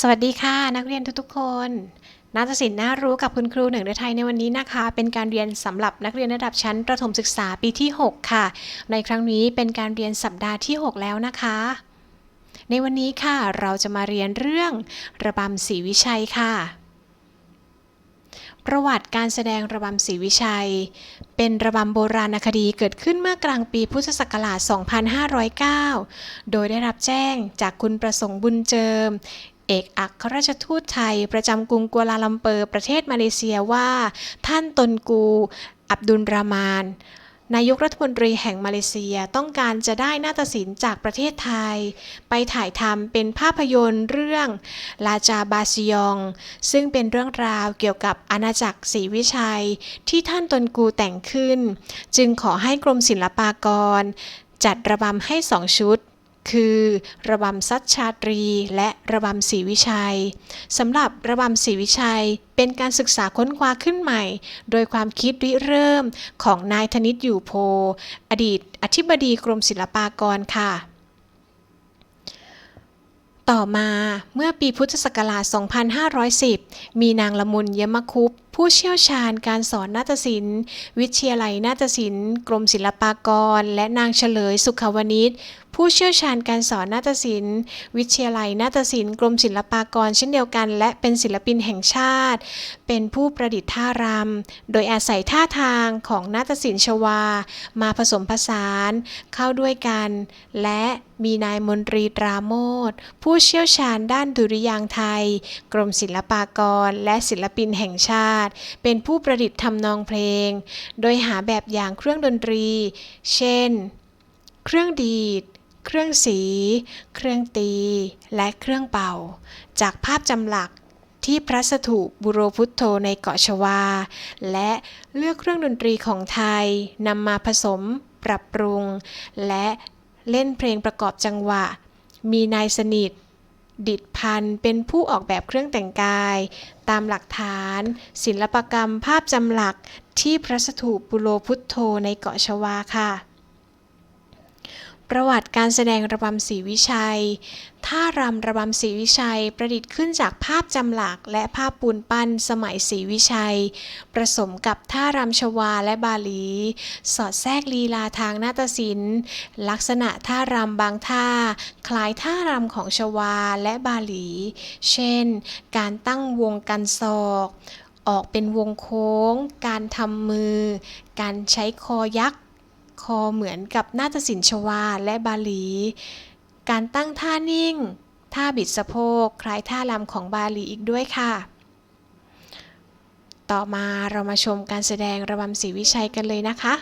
สวัสดีค่ะ นักเรียนทุกๆคนนาฏศิลป์น่ารู้กับคุณครูหนึ่งในไทยในวันนี้นะคะ เป็นการเรียนสำหรับนักเรียนระดับชั้นประถมศึกษาปีที่ 6 ค่ะ ในครั้งนี้เป็นการเรียนสัปดาห์ที่ 6 แล้วนะคะ ในวันนี้ค่ะเราจะมาเรียนเรื่องระบำศรีวิชัยค่ะ ประวัติการแสดงระบำศรีวิชัย เป็นระบำโบราณคดีเกิดขึ้นเมื่อกลางปีพุทธศักราช 2509 โดยได้รับแจ้งจากคุณประสงค์บุญเจิม เอกอัครราชทูตไทย ประจำกรุงกัวลาลัมเปอร์ประเทศมาเลเซียว่า ท่านตนกู อับดุลรามานนายกรัฐมนตรีแห่งมาเลเซียต้องการจะได้นาฏศิลป์จากประเทศไทย ไปถ่ายทำเป็นภาพยนตร์เรื่องลาจาบาซิยอง ซึ่งเป็นเรื่องราวเกี่ยวกับอาณาจักรศรีวิชัย ที่ท่านตนกูแต่งขึ้น จึงขอให้กรมศิลปากร จัดระบำให้สองชุด คือ ระบำซัดชาตรี และระบำศรีวิชัยสำหรับระบำศรีวิชัย เป็นการศึกษาค้นคว้าขึ้นใหม่ โดยความคิดริเริ่มของนายธนิตอยู่โพ อดีตอธิบดีกรมศิลปากรค่ะต่อมาเมื่อปีพุทธศักราช 2510 มีนางละมุนเยมคุป ผู้เชี่ยวชาญการสอนนาฏศิลป์ วิทยาลัยนาฏศิลป์ กรมศิลปากร และนางเฉลยสุขวนิชผู้เชี่ยวชาญการสอนนาฏศิลป์ วิทยาลัยนาฏศิลป์กรมศิลปากร เช่นเดียวกัน และเป็นศิลปินแห่งชาติ เป็นผู้ประดิษฐ์ท่ารำ โดยอาศัยท่าทางของนาฏศิลป์ชวา มาผสมผสานเข้าด้วยกัน และมีนายมนตรีตราโมทผู้เชี่ยวชาญด้านดุริยางไทย กรมศิลปากร และศิลปินแห่งชาติเป็นผู้ประดิษฐ์ทำนองเพลง โดยหาแบบอย่างเครื่องดนตรี เช่น เครื่องดีด เครื่องสี เครื่องตี และเครื่องเป่า จากภาพจำหลักที่พระสถูปบุโรพุทโธในเกาะชวา และเลือกเครื่องดนตรีของไทยนำมาผสม ปรับปรุง และเล่นเพลงประกอบจังหวะ มีนายสนิท ดิดพันธ์เป็นผู้ออกแบบเครื่องแต่งกาย ตามหลักฐาน ศิลปกรรมภาพจำหลักที่พระสถูปบุโรพุทโธในเกาะชวาค่ะ ประวัติการแสดงระบำศรีวิชัย ท่ารำระบำศรีวิชัยประดิษฐ์ขึ้นจากภาพจำหลักและภาพปูนปั้นสมัยศรีวิชัย ผสมกับท่ารำชวาและบาลี สอดแทรกลีลาทางนาฏศิลป์ ลักษณะท่ารำบางท่า คล้ายท่ารำของชวาและบาลี เช่น การตั้งวงกันศอกออกเป็นวงโค้ง การทำมือ การใช้คอยักษ์ คอเหมือนกับนาฏศิลป์ชวาและบาลี การตั้งท่านิ่ง ท่าบิดสะโพกคล้ายท่ารำของบาลีอีกด้วยค่ะ ต่อมาเรามาชมการแสดงระบำศรีวิชัยกันเลยนะคะ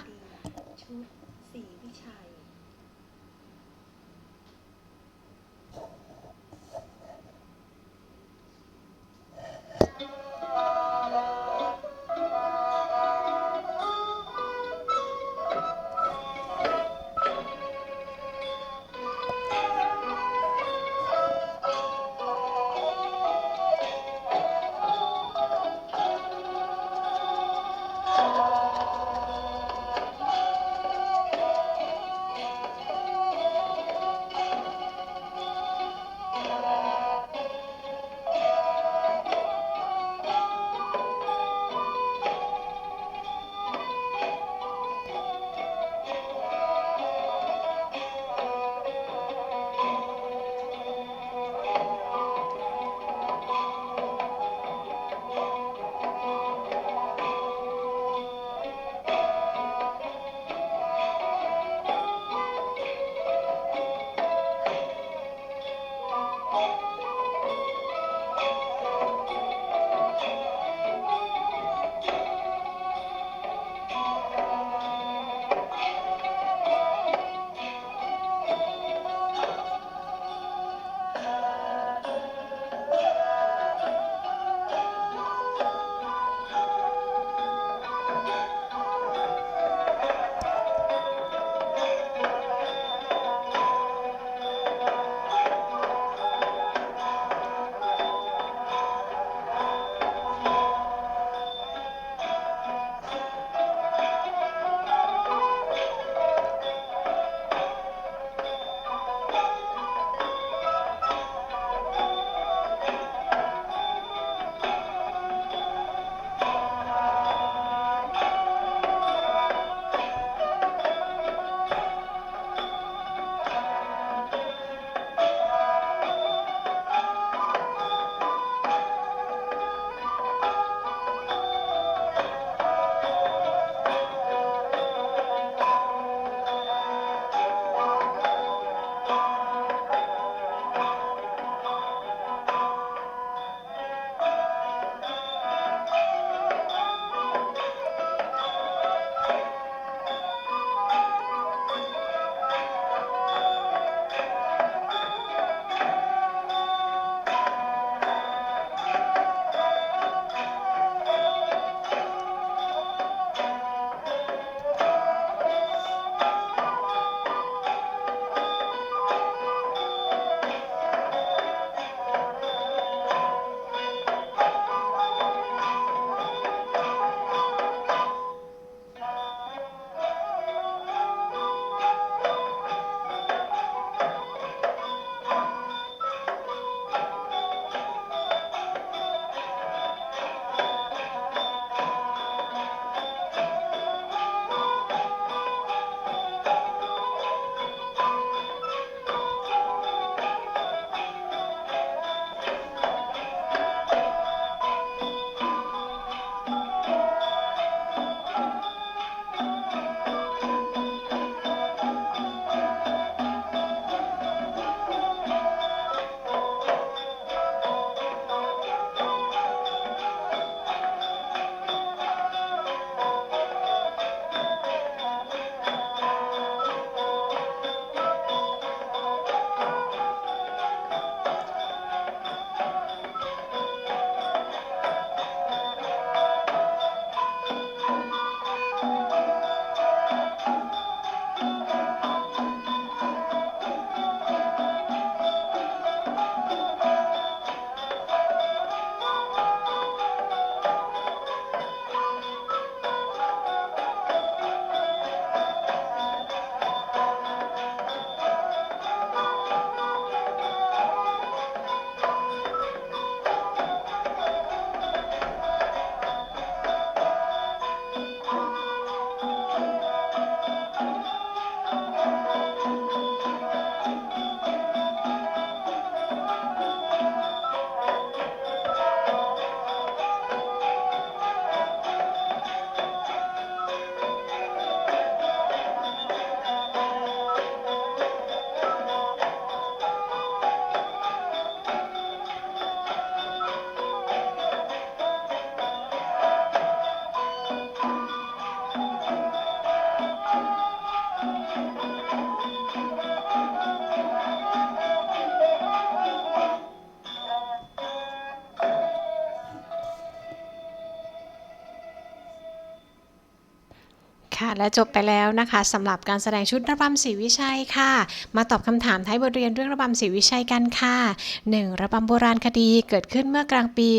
ค่ะ และจบไปแล้วนะคะสำหรับการแสดงชุดระบำศรีวิชัยค่ะ มาตอบคำถามท้ายบทเรียนเรื่องระบำศรีวิชัยกันค่ะ 1. ระบำโบราณคดีเกิดขึ้นเมื่อกลางปี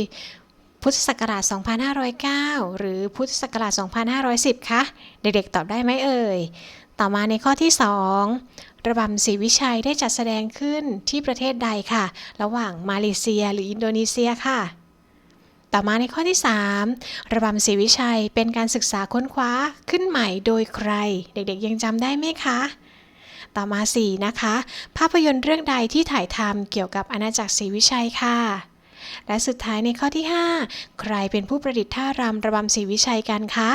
พุทธศักราช 2509 หรือพุทธศักราช 2510 คะ เด็กๆ ตอบได้ไหมเอ่ย ต่อมาในข้อที่ 2 ระบำศรีวิชัยได้จัดแสดงขึ้นที่ประเทศใดค่ะ ระหว่างมาเลเซียหรืออินโดนีเซียค่ะ ต่อมาในข้อที่ 3 ระบำศรีวิชัยเป็นการศึกษาค้นคว้าขึ้นใหม่โดยใคร เด็กๆยังจำได้ไหมคะ ต่อมา 4 นะคะ ภาพยนตร์เรื่องใดที่ถ่ายทำเกี่ยวกับอาณาจักรศรีวิชัยค่ะ และสุดท้ายในข้อที่ 5 ใครเป็นผู้ประดิษฐ์ท่ารำระบำศรีวิชัยกันคะ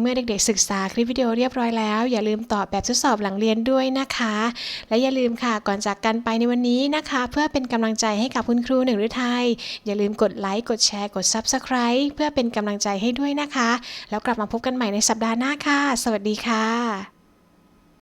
เมื่อเด็กๆศึกษาคลิปวิดีโอเรียบร้อยแล้ว อย่าลืมตอบแบบทดสอบหลังเรียนด้วยนะคะ และอย่าลืมค่ะก่อนจากกันไปในวันนี้นะคะ เพื่อเป็นกำลังใจให้กับคุณครูหนึ่งฤทัยอย่าลืมกดไลค์กดแชร์กด Subscribe เพื่อเป็นกำลังใจให้ด้วยนะคะ แล้วกลับมาพบกันใหม่ในสัปดาห์หน้าค่ะ สวัสดีค่ะ